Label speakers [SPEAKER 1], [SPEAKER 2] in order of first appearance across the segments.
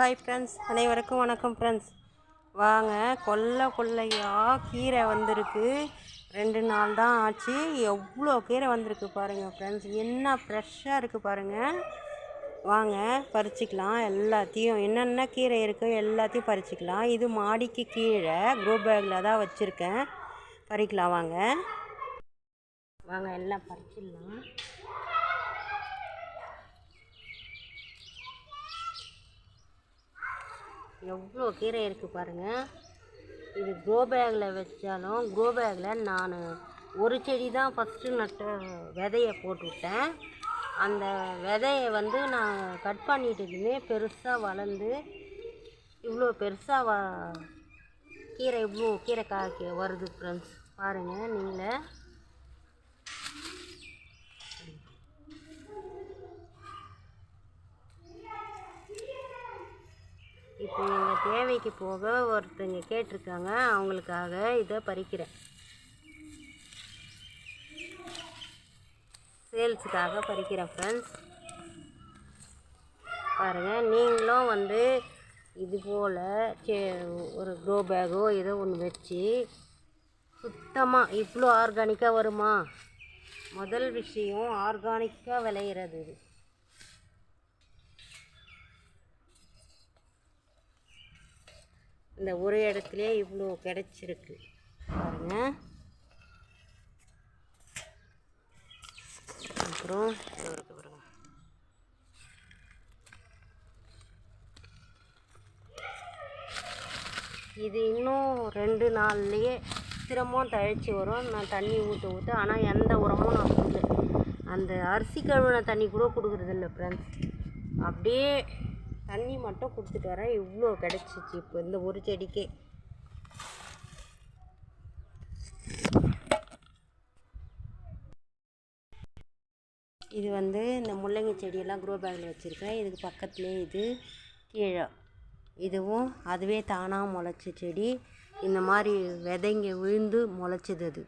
[SPEAKER 1] Hi friends அனைவருக்கும் வணக்கம் friends வாங்க கொல்லை கொல்லையாக கீரை வந்திருக்கு. ரெண்டு நாள் தான் ஆச்சு. எவ்வளோ கீரை வந்திருக்கு பாருங்கள் ஃப்ரெண்ட்ஸ் என்ன ஃப்ரெஷ்ஷாக இருக்குது பாருங்கள் வாங்க பறிச்சிக்கலாம் எல்லாத்தையும். என்னென்ன கீரை இருக்கோ எல்லாத்தையும் பறிச்சிக்கலாம். இது மாடிக்கு கீழே க்ரோ பேக்கில் தான் வச்சுருக்கேன். பறிக்கலாம் வாங்க. வாங்க எல்லாம் பறிச்சிடலாம். எவ்வளோ கீரை இருக்குது பாருங்கள் இது க்ரோ பேக்கில் வச்சாலும் க்ரோ பேக்கில் நான் ஒரு செடி தான் ஃபஸ்ட்டு நட்ட விதையை போட்டு விட்டேன் அந்த விதையை வந்து நான் கட் பண்ணிட்டதுமே பெருசாக வளர்ந்து இவ்வளோ பெருசாக வ கீரை இவ்வளோ கீரை காய்க்க வருது ஃப்ரெண்ட்ஸ் பாருங்கள் நீங்களே. இப்போ எங்கள் தேவைக்கு போக ஒருத்தங்க கேட்டிருக்காங்க அவங்களுக்காக இதை பறிக்கிறேன். சேல்ஸுக்காக பறிக்கிறேன் ஃப்ரெண்ட்ஸ் பாருங்கள் நீங்களும் வந்து இது போல் சே ஒரு க்ரோ பேக்கோ ஏதோ ஒன்று வச்சு சுத்தமாக இவ்வளோ ஆர்கானிக்காக வருமா? முதல் விஷயம் ஆர்கானிக்காக விளையிறது இது. இந்த ஒரு இடத்துலையே இவ்வளோ கிடச்சிருக்கு. பாருங்க. அப்புறம் இருக்கு பாருங்க. இது இன்னும் ரெண்டு நாள்லேயே திரும்பவும் தழைச்சி வரும். நான் தண்ணி ஊற்ற ஊற்ற ஆனால் எந்த உரமும் நான் கொடுக்கல. அந்த அரிசி கழுவின தண்ணி கூட கொடுக்குறதில்ல ஃப்ரெண்ட்ஸ் அப்படியே தண்ணி மட்டும் கொடுத்துட்டு வரேன். இவ்வளோ கிடச்சிச்சு இப்போ இந்த ஒரு செடிக்கே. இது வந்து இந்த முள்ளங்கி செடியெல்லாம் க்ரோ பேக்கில் வச்சுருக்கேன். இதுக்கு பக்கத்துலேயே இது கீழே. இதுவும் அதுவே தானாக முளைச்ச செடி. இந்த மாதிரி விதைங்க விழுந்து முளைச்சது அது.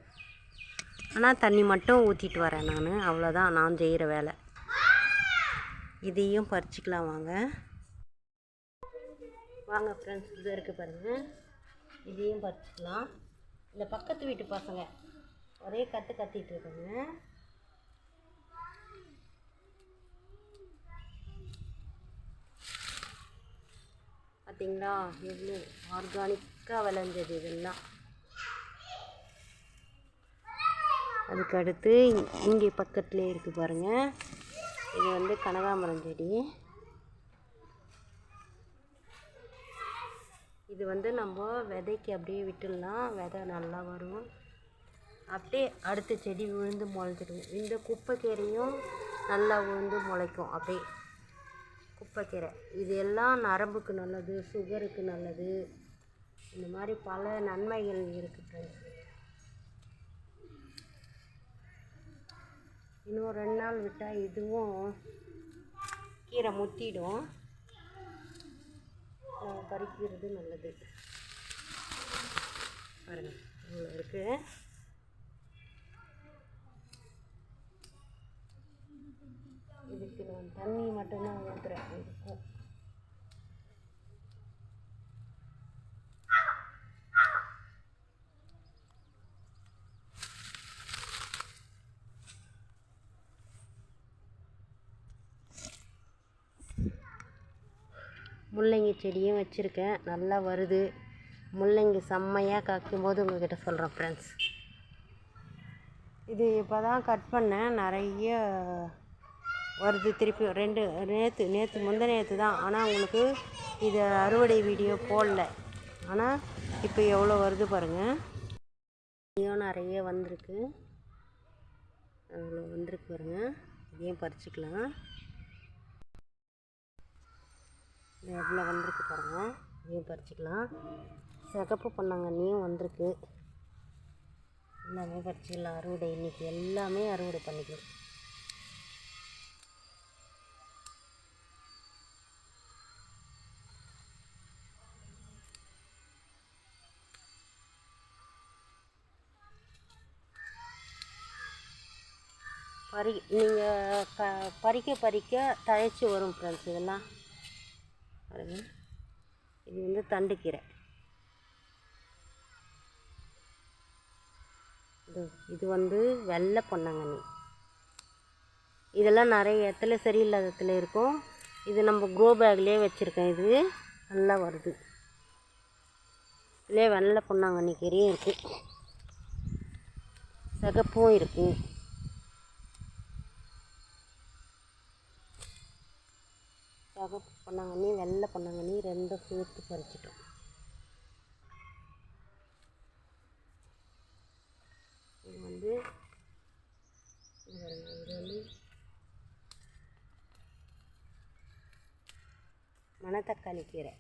[SPEAKER 1] ஆனால் தண்ணி மட்டும் ஊற்றிட்டு வரேன் நான். அவ்வளோதான் நான் செய்கிற வேலை. இதையும் பறிச்சிக்கலாம் வாங்க. வாங்க ஃப்ரெண்ட்ஸ் இது இருக்குது பாருங்கள் இதையும் பறிச்சிக்கலாம் இந்த பக்கத்து வீட்டு பசங்க ஒரே கற்று கத்திட்டு இருக்காங்க. பார்த்தீங்களா எவ்வளோ ஆர்கானிக்காக விளைஞ்சது இதெல்லாம். அதுக்கு அடுத்து இங்கே பக்கத்துலேயே இருக்குது பாருங்கள் இது வந்து கனகாமரம் செடி. இது வந்து நம்ம விதைக்கு அப்படியே விட்டுடலாம். விதை நல்லா வரும். அப்படியே அடுத்த செடி விழுந்து முளைச்சிடும் இந்த குப்பைக்கீரையும் நல்லா விழுந்து முளைக்கும். அப்படியே குப்பைக்கீரை. இது எல்லாம் நரம்புக்கு நல்லது சுகருக்கு நல்லது. இந்த மாதிரி பல நன்மைகள் இருக்குது. இன்னும் ரெண்டு நாள் விட்டால் இதுவும் கீரை முத்திடும். பறிக்கிறது நல்லது. பாருங்கள் இவ்வளோ இருக்குது இதுக்கு நான் தண்ணி மட்டும்தான் ஊற்றுறேன் இருக்கும் முள்ளங்கி செடியும் வச்சுருக்கேன். நல்லா வருது. முள்ளங்கி செம்மையாக காய்க்கும் போது உங்கள்கிட்ட சொல்கிறேன் ஃப்ரெண்ட்ஸ் இது இப்போ தான் கட் பண்ணேன். நிறைய வருது. திருப்பி ரெண்டு நேற்று நேற்று முந்த நேற்று தான். ஆனால் உங்களுக்கு இது அறுவடை வீடியோ போடல. ஆனால் இப்போ எவ்வளோ வருது பாருங்கள் வீடியோ நிறைய வந்திருக்கு. அவ்வளோ வந்திருக்கு பாருங்கள் இதையும் பறிச்சுக்கலாம் இது எவ்வளோ வந்திருக்கு பாருங்கள் இதையும் பறிச்சிக்கலாம். சிகப்பு பொன்னாங்கண்ணியும் வந்திருக்கு. எல்லாமே பறிச்சிக்கலாம். அறுவடை. இன்றைக்கி எல்லாமே அறுவடை பண்ணிக்கலாம் பறி நீங்கள் க பறிக்க பறிக்க தழைச்சி வரும் ஃப்ரெண்ட்ஸ் இதெல்லாம் பாருங்க இது வந்து தண்டுக்கீரை. இது இது வந்து வெள்ளை பொன்னாங்கண்ணி இதெல்லாம் நிறைய இடத்துல சரியில்லாத இடத்துல இருக்கும். இது நம்ம க்ரோ பேக்லேயே வச்சுருக்கேன். இது நல்லா வருது. இதுலேயே வெள்ளை பொன்னாங்கண்ணி கீரையும் இருக்குது சிகப்பும் இருக்குது சிகப்பு பொன்னாங்கண்ணி வெள்ளை பொன்னாங்கண்ணி ரெண்டும் சேர்த்து பறிச்சிட்டோம். இது வந்து இது வந்து மணத்தக்காளி கீரை.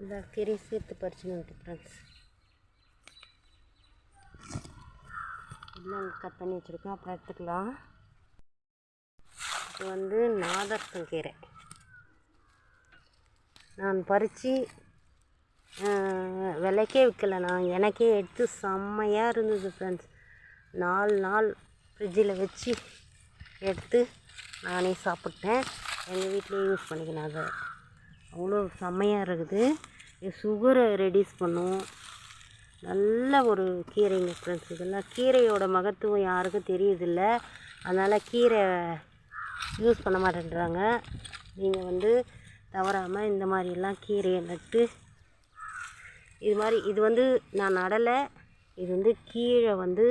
[SPEAKER 1] இந்த கீரை சேர்த்து பறிச்சுன்னு ஃப்ரெண்ட்ஸ் எல்லாம் கட் பண்ணி வச்சுருக்கோம் அப்புறம் எடுத்துக்கலாம். இது வந்து நாதர்சன் கீரை. நான் பறித்து விலைக்கே விற்கல நான். எனக்கே எடுத்து செம்மையாக இருந்தது ஃப்ரெண்ட்ஸ் நாலு நாள் ஃப்ரிட்ஜில் வச்சு எடுத்து நானே சாப்பிட்டேன். எங்கள் வீட்டிலே யூஸ் பண்ணிக்கினேன் அதை அவ்வளோ செம்மையாக இருக்குது சுகரை ரெடியூஸ் பண்ணும். நல்ல ஒரு கீரைங்க ஃப்ரெண்ட்ஸ் இதெல்லாம் கீரையோட மகத்துவம் யாருக்கும் தெரியுதில்ல. அதனால் கீரை யூஸ் பண்ண மாட்டேன்றாங்க. நீங்கள் வந்து தவறாமல் இந்த மாதிரிலாம் கீரையை நட்டு இது மாதிரி இது வந்து நான் நடலை. இது வந்து கீழே வந்து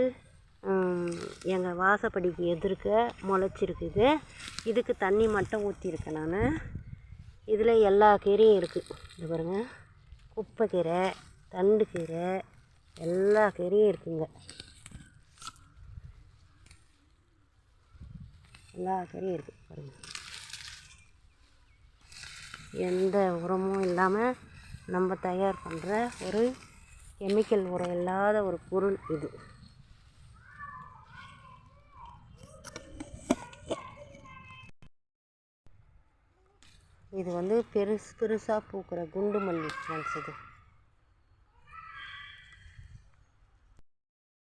[SPEAKER 1] எங்கள் வாசப்படிக்கு எதிர்க்க முளைச்சிருக்குது இதுக்கு தண்ணி மட்டும் ஊற்றிருக்கேன் நான். இதில் எல்லா கீரையும் இருக்குது இது பாருங்கள் குப்பைக்கீரை தண்டுக்கீரை எல்லா கீரையும் இருக்குங்க. எல்லா கீரையும் இருக்குது பாருங்கள் எந்த உரமும் இல்லாமல் நம்ம தயார் பண்ணுற ஒரு கெமிக்கல் உரம் இல்லாத ஒரு பொருள் இது. இது வந்து பெருசு பெருசாக பூக்கிற குண்டு மல்லி ஃப்ரெண்ட்ஸ் இது.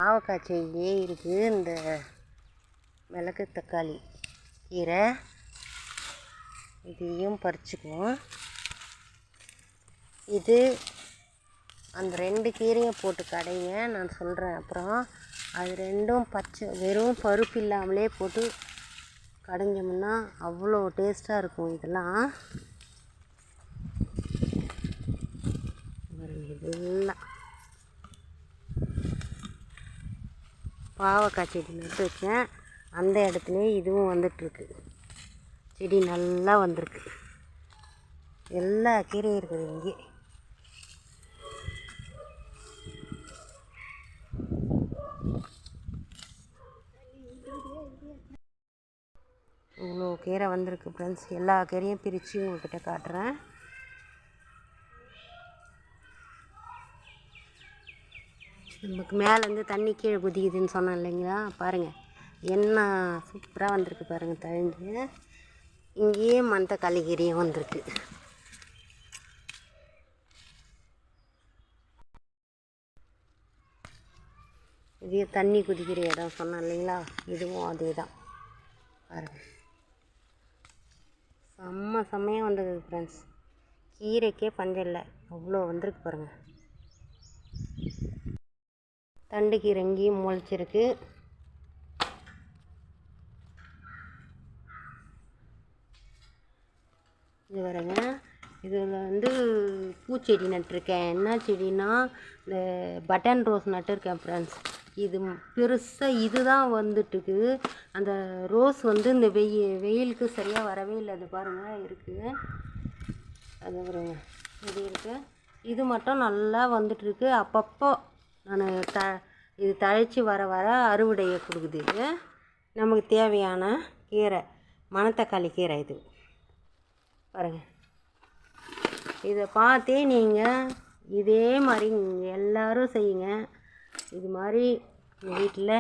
[SPEAKER 1] பாவக்காய் செடியே இருக்குது இந்த மிளகு தக்காளி கீரை. இதையும் பறிச்சுக்குவோம். இது அந்த ரெண்டு கீரையும் போட்டு கடைங்க. நான் சொல்கிறேன் அப்புறம் அது ரெண்டும் பச்சை வெறும் பருப்பு இல்லாமலே போட்டு கடைஞ்சோம்னா அவ்வளோ டேஸ்ட்டாக இருக்கும் இதெல்லாம். இதெல்லாம். பாவக்காய் செடி நட்டு வச்சேன். அந்த இடத்துலயே இதுவும் வந்துட்டுருக்கு. செடி நல்லா வந்திருக்கு. எல்லா கீரையும் இருக்குது இங்கே. இவ்வளோ கீரை வந்திருக்கு ஃப்ரெண்ட்ஸ் எல்லா கீரையும் பிரித்து உங்கள்கிட்ட காட்டுறேன். நமக்கு மேலேருந்து தண்ணி கீழே குதிக்குதுன்னு சொன்னேன் இல்லைங்களா? பாருங்கள் என்ன சூப்பராக வந்திருக்கு பாருங்கள் தழிஞ்சு இங்கேயே மணத்தக்காளி கீரையும் வந்திருக்கு. இதே தண்ணி குதிக்கிற இடம் சொன்னேன் இல்லைங்களா? இதுவும் அதே தான் பாருங்கள் செம்ம செம்மையாக வந்தது ஃப்ரெண்ட்ஸ் கீரைக்கே பஞ்சம் இல்லை. அவ்வளோ வந்திருக்கு பாருங்கள் தண்டு கீரை இங்கேயும் முளைச்சிருக்கு. இது பாருங்க. இதில் வந்து பூச்செடி நட்டிருக்கேன். என்ன செடினா இந்த பட்டன் ரோஸ் நட்டிருக்கேன் ஃப்ரெண்ட்ஸ் இது பெருசாக இதுதான் வந்துட்டுருக்கு. அந்த ரோஸ் வந்து இந்த வெயி வெயிலுக்கு சரியாக வரவே இல்லை. அது பாருங்கள் இருக்குது அது பாருங்க. இது இருக்குது இது மட்டும் நல்லா வந்துட்டுருக்கு. அப்பப்போ நான் த இது தழைச்சி வர வர அறுவடையை கொடுக்குது இது. நமக்கு தேவையான கீரை மணத்தக்காளி கீரை இது. பாருங்கள் இதை பார்த்தே நீங்கள் இதே மாதிரி எல்லோரும் செய்யுங்க. இது மாதிரி வீட்டில்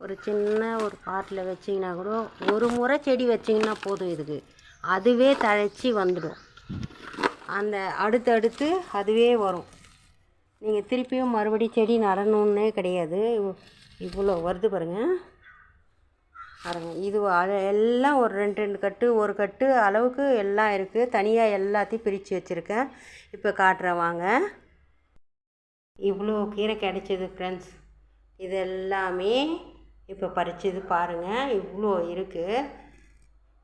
[SPEAKER 1] ஒரு சின்ன ஒரு பாட்டில் வச்சிங்கன்னா கூட ஒரு முறை செடி வச்சிங்கன்னா போதும் இதுக்கு. அதுவே தழைச்சி வந்துடும். அந்த அடுத்தடுத்து அதுவே வரும். நீங்கள் திருப்பியும் மறுபடியும் செடி நடணுன்னே கிடையாது. இவ்வளோ வருது பாருங்கள் பாருங்க இது அ- எல்லாம் ஒரு ரெண்டு ரெண்டு கட்டு ஒரு கட்டு அளவுக்கு எல்லாம் இருக்குது தனியாக எல்லாத்தையும் பிரித்து வச்சுருக்கேன். இப்போ காட்டுறேன் வாங்க. இவ்வளோ கீரை கிடைச்சிது ஃப்ரெண்ட்ஸ் இது எல்லாமே இப்போ பறிச்சது பாருங்கள் இவ்வளோ இருக்குது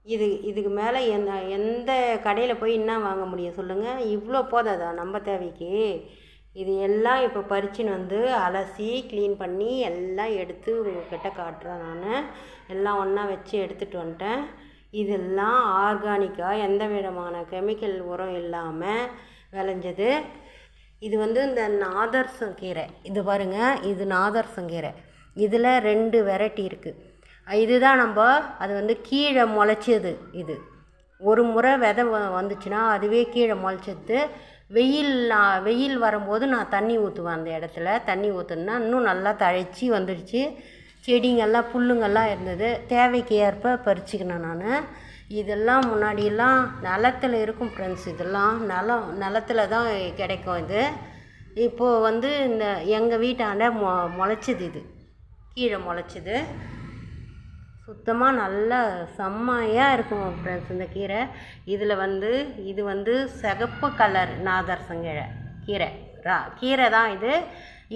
[SPEAKER 1] இது இதுக்கு மேலே எந்த எந்த கடையில் போய் என்ன வாங்க முடியும் சொல்லுங்கள் இவ்வளோ போதாதா நம்ம தேவைக்கு? இது எல்லாம் இப்போ பறிச்சுன்னு வந்து அலசி க்ளீன் பண்ணி எல்லாம் எடுத்து உங்கள்கிட்ட காட்டுறேன் நான். எல்லாம் ஒன்றா வச்சு எடுத்துகிட்டு வந்துட்டேன். இதெல்லாம் ஆர்கானிக்காக எந்த விதமான கெமிக்கல் உரம் இல்லாமல் விளைஞ்சது. இது வந்து இந்த நாதர்சம் கீரை. இது பாருங்கள் இது நாதர்சம் கீரை. இதில் ரெண்டு வெரைட்டி இருக்குது இதுதான் நம்ம அது வந்து கீழே முளைச்சது இது. ஒரு முறை விதை வந்துச்சுன்னா அதுவே கீழே முளைச்சது. வெயில் நான் வெயில் வரும்போது நான் தண்ணி ஊற்றுவேன் அந்த இடத்துல. தண்ணி ஊற்றுனா இன்னும் நல்லா தழைச்சி வந்துடுச்சு. செடிங்கள்லாம் புல்லுங்கள்லாம் இருந்தது. தேவைக்கு ஏற்ப பறிச்சுக்கினேன் நான். இதெல்லாம் முன்னாடியெல்லாம் நிலத்தில் இருக்கும் ஃப்ரெண்ட்ஸ் இதெல்லாம் நிலம் நிலத்துல தான் கிடைக்கும் இது. இப்போது வந்து இந்த எங்கள் வீட்டாண்ட மொ முளைச்சிது இது. கீழே முளைச்சிது. சுத்தமாக நல்லா செம்மையாக இருக்கும் ஃப்ரெண்ட்ஸ் இந்த கீரை. இதில் வந்து இது வந்து சிகப்பு கலர் நாதர்சங்கீரை கீரை. ரா கீரை தான் இது.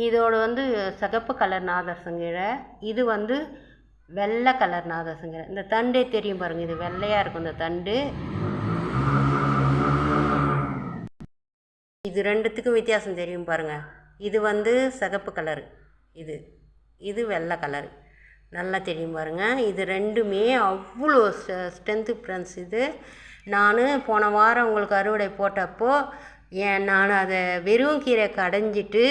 [SPEAKER 1] இதோட வந்து சிகப்பு கலர் நாதர்சங்கீரை இது வந்து வெள்ளை கலர் நாதர்சங்கீரை இந்த தண்டே தெரியும் பாருங்கள் இது வெள்ளையாக இருக்கும் இந்த தண்டு. இது ரெண்டுத்துக்கும் வித்தியாசம் தெரியும் பாருங்கள் இது வந்து சிகப்பு கலரு இது. இது வெள்ளை கலரு நல்லா தெரியும் பாருங்கள் இது ரெண்டுமே அவ்வளோ ஸ்ட்ரென்த்து ஃப்ரெண்ட்ஸ் இது. நான் போன வாரம் உங்களுக்கு அறுவடை போட்டப்போ ஏன் நான் அதை வெறும் கீரை கடைஞ்சிட்டு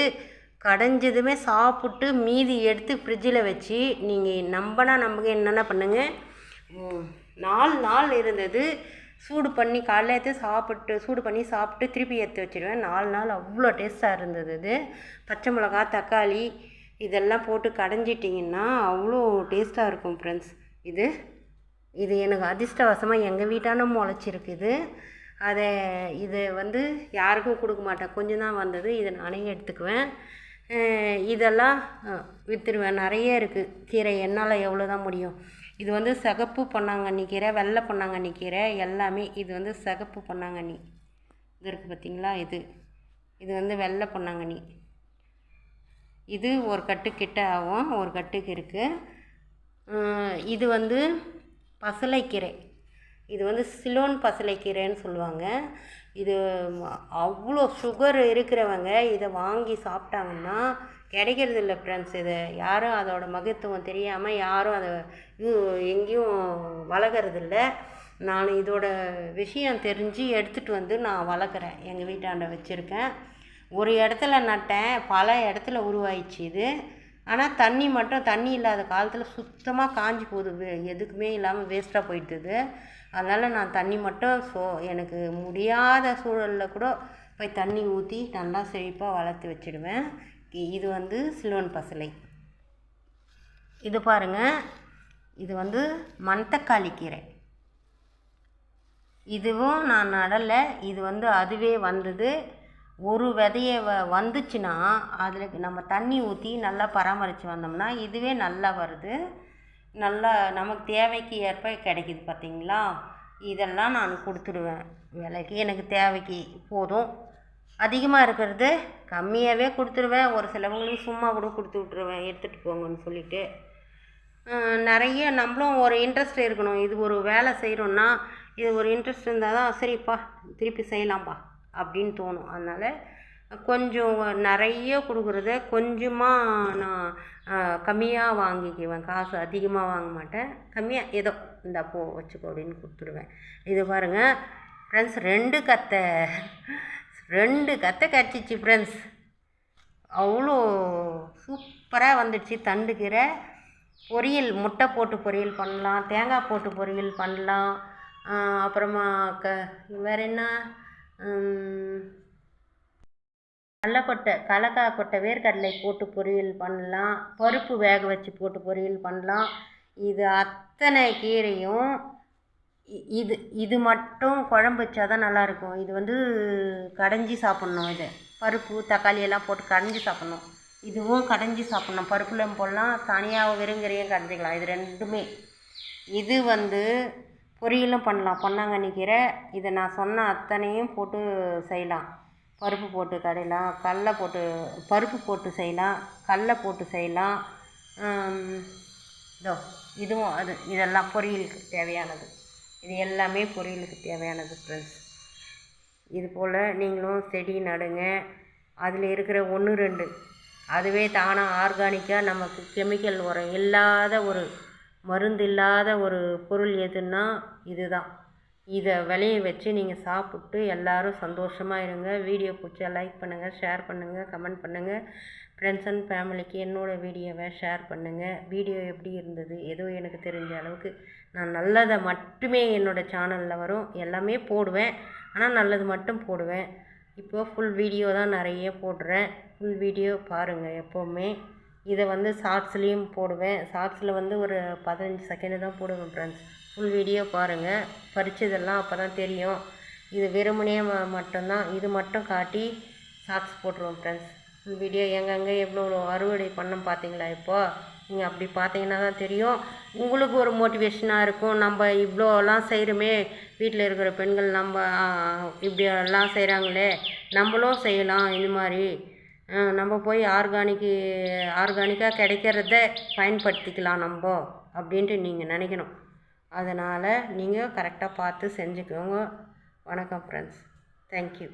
[SPEAKER 1] கடைஞ்சதுமே சாப்பிட்டு மீதி எடுத்து ஃப்ரிட்ஜில் வச்சு நீங்கள் நம்பினா நம்புங்க என்னென்ன பண்ணுங்கள் நாலு நாள் இருந்தது. சூடு பண்ணி காலையில் எடுத்து சாப்பிட்டு சூடு பண்ணி சாப்பிட்டு திருப்பி எடுத்து வச்சிடுவேன் நாலு நாள் அவ்வளோ டேஸ்ட்டாக இருந்தது இது. பச்சை மிளகா தக்காளி இதெல்லாம் போட்டு கடைஞ்சிட்டிங்கன்னா அவ்வளோ டேஸ்ட்டாக இருக்கும் ஃப்ரெண்ட்ஸ் இது இது எனக்கு அதிர்ஷ்டவசமாக எங்கள் வீட்டான முளைச்சிருக்குது அதை இது வந்து யாருக்கும் கொடுக்க மாட்டேன். கொஞ்சம் தான் வந்தது இதை நானே எடுத்துக்குவேன். இதெல்லாம் விற்றுருவேன் நிறைய இருக்குது கீரை என்னால் எவ்வளோ தான் முடியும். இது வந்து சிகப்பு பொன்னாங்கண்ணி கீரை வெள்ளை பொன்னாங்கண்ணி கீரை எல்லாமே இது வந்து சிகப்பு பொன்னாங்கண்ணி. இது இருக்குது பார்த்திங்களா இது. இது வந்து வெள்ளை பொன்னாங்கண்ணி. இது ஒரு கட்டு கிட்ட ஆகும் ஒரு கட்டுக்கு இருக்குது இது வந்து பசலைக்கீரை. இது வந்து சிலோன் பசலைக்கீரைன்னு சொல்லுவாங்க. இது அவ்வளோ சுகர் இருக்கிறவங்க இதை வாங்கி சாப்பிட்டாங்கன்னா கிடைக்கிறது இல்லை ஃப்ரெண்ட்ஸ் இது யாரும் அதோட மகத்துவம் தெரியாமல் யாரும் அதை யூ- எங்கேயும் வளர்க்குறதில்ல நான் இதோட விஷயம் தெரிஞ்சு எடுத்துகிட்டு வந்து நான் வளர்க்குறேன். எங்கள் வீட்டாண்ட வச்சுருக்கேன். ஒரு இடத்துல நட்டேன் பல இடத்துல உருவாயிடுச்சு இது. ஆனால் தண்ணி மட்டும் தண்ணி இல்லாத காலத்தில் சுத்தமாக காஞ்சி போகுது. எதுக்குமே இல்லாமல் வேஸ்ட்டாக போயிட்டுது அதனால் நான் தண்ணி மட்டும் ஸோ எனக்கு முடியாத சூழலில் கூட போய் தண்ணி ஊற்றி நல்லா செழிப்பாக வளர்த்து வச்சிடுவேன். இது வந்து சிலோன் பசலை. இது பாருங்கள் இது வந்து மணத்தக்காளி கீரை. இதுவும் நான் நடலை. இது வந்து அதுவே வந்தது. ஒரு விதைய வ வந்துச்சுன்னா அதில் நம்ம தண்ணி ஊற்றி நல்லா பராமரித்து வந்தோம்னா இதுவே நல்லா வருது. நல்லா நமக்கு தேவைக்கு ஏற்ப கிடைக்கிது பார்த்தீங்களா இதெல்லாம் நான் கொடுத்துடுவேன். விலைக்கு எனக்கு தேவைக்கு போதும். அதிகமாக இருக்கிறது கம்மியாகவே கொடுத்துருவேன் ஒரு சிலவங்களுக்கு சும்மா கூட கொடுத்து விட்ருவேன் எடுத்துகிட்டு போங்கன்னு சொல்லிட்டு. நிறைய நம்மளும் ஒரு இன்ட்ரெஸ்ட் இருக்கணும். இது ஒரு வேலை செய்கிறோன்னா இது ஒரு இன்ட்ரெஸ்ட் இருந்தால் தான் சரிப்பா திருப்பி செய்யலாம்ப்பா அப்படின்னு தோணும். அதனால் கொஞ்சம் நிறைய கொடுக்குறத கொஞ்சமாக நான் கம்மியாக வாங்கிக்குவேன். காசு அதிகமாக வாங்க மாட்டேன். கம்மியாக ஏதோ இந்த போ வச்சுக்கோ அப்படின்னு கொடுத்துருவேன். இது பாருங்கள் ஃப்ரெண்ட்ஸ் ரெண்டு கத்தை ரெண்டு கத்தை கிடச்சிச்சு ஃப்ரெண்ட்ஸ் அவ்வளோ சூப்பராக வந்துடுச்சு தண்டுக்கீரை பொரியல் முட்டை போட்டு பொரியல் பண்ணலாம் தேங்காய் போட்டு பொரியல் பண்ணலாம். அப்புறமா க வேறு என்ன? கடலக்கொட்டை கடலக்காய் கொட்டை வேர்க்கடலை போட்டு பொரியல் பண்ணலாம். பருப்பு வேக வச்சு போட்டு பொரியல் பண்ணலாம். இது அத்தனை கீரையும் இது இது மட்டும் குழம்பு வச்சா தான் நல்லாயிருக்கும் இது வந்து கடைஞ்சி சாப்பிட்ணும் இது. பருப்பு தக்காளி எல்லாம் போட்டு கடைஞ்சி சாப்பிட்ணும். இதுவும் கடைஞ்சி சாப்பிட்ணும். பருப்புலையும் போடலாம். தனியாக வெறுங்கிறையும் கடைஞ்சிக்கலாம். இது ரெண்டுமே. இது வந்து பொரியலும் பண்ணலாம். பொன்னாங்கண்ணி கீரை இதை நான் சொன்ன அத்தனையும் போட்டு செய்யலாம். பருப்பு போட்டு கடையலாம் கடல போட்டு பருப்பு போட்டு செய்யலாம் கடல போட்டு செய்யலாம். இதோ இதுவும் அது இதெல்லாம் பொரியலுக்கு தேவையானது. இது எல்லாமே பொரியலுக்கு தேவையானது ஃப்ரெண்ட்ஸ் இது போல் நீங்களும் செடி நடுங்க. அதில் இருக்கிற ஒன்று ரெண்டு. அதுவே தானாக ஆர்கானிக்காக நமக்கு கெமிக்கல் உரம் இல்லாத ஒரு மருந்து இல்லாத ஒரு பொருள் எதுன்னா இதுதான். இதை விளைய வச்சு நீங்கள் சாப்பிட்டு எல்லாரும் சந்தோஷமாக இருங்க. வீடியோ பிடிச்சா லைக் பண்ணுங்கள் ஷேர் பண்ணுங்கள் கமெண்ட் பண்ணுங்கள் ஃப்ரெண்ட்ஸ் அண்ட் ஃபேமிலிக்கு என்னோடய வீடியோவை ஷேர் பண்ணுங்கள் வீடியோ எப்படி இருந்தது ஏதோ எனக்கு தெரிஞ்ச அளவுக்கு நான் நல்லதை மட்டுமே என்னோடய சேனலில் வரும். எல்லாமே போடுவேன். ஆனால் நல்லது மட்டும் போடுவேன். இப்போ ஃபுல் வீடியோ தான் நிறைய போடுறேன். ஃபுல் வீடியோ பாருங்கள் எப்போவுமே. இதை வந்து ஷார்ட்ஸ்லேயும் போடுவேன். ஷார்ட்ஸில் வந்து ஒரு பதினஞ்சு செகண்டு தான் போடுவேன் ஃப்ரெண்ட்ஸ் ஃபுல் வீடியோ பாருங்கள் பறிச்சதெல்லாம் அப்போ தான் தெரியும். இது வெறுமனே ம- மட்டும்தான். இது மட்டும் காட்டி ஷார்ட்ஸ் போட்டுருவோம் ஃப்ரெண்ட்ஸ் ஃபுல் வீடியோ எங்கெங்கே எவ்வளோ அறுவடை பண்ணோம் பார்த்தீங்களா இப்போது நீங்கள் அப்படி பார்த்தீங்கன்னா தான் தெரியும். உங்களுக்கு ஒரு மோட்டிவேஷனாக இருக்கும். நம்ம இவ்வளோலாம் செய்கிறோமே வீட்டில் இருக்கிற பெண்கள் நம்ம இப்படியெல்லாம் இப்படி எல்லாம் செய்கிறாங்களே நம்மளும் செய்யலாம். இது மாதிரி. நம்ம போய் ஆர்கானிக்கு ஆர்கானிக்காக கிடைக்கிறத பயன்படுத்திக்கலாம் நம்ம அப்படின்ட்டு நீங்கள் நினைக்கணும். அதனால் நீங்கள் கரெக்டாக பார்த்து செஞ்சுக்கோங்க. வணக்கம் ஃப்ரெண்ட்ஸ் தேங்க்யூ